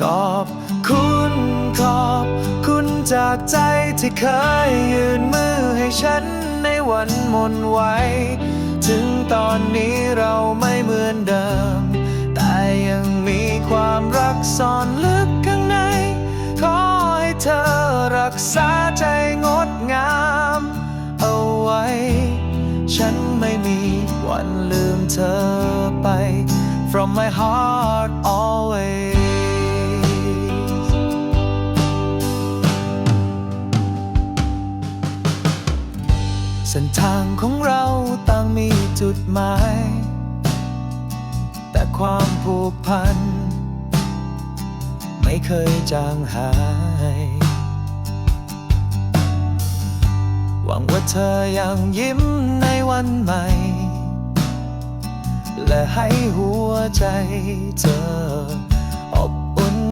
ขอบคุณขอบคุณจากใจที่เคยยืนมือให้ฉันในวันมนไหวถึงตอนนี้เราไม่เหมือนเดิม แต่ยังมีความรักซ่อนลึกข้างใน ขอให้เธอรักษาใจงดงาม เอาไว้ ฉันไม่มีวันลืมเธอไป from my heart เส้นทางของเราต่างมีจุดหมาย แต่ความผูกพัน ไม่เคยจางหาย หวังว่าเธอยังยิ้มในวันใหม่ และให้หัวใจเธอ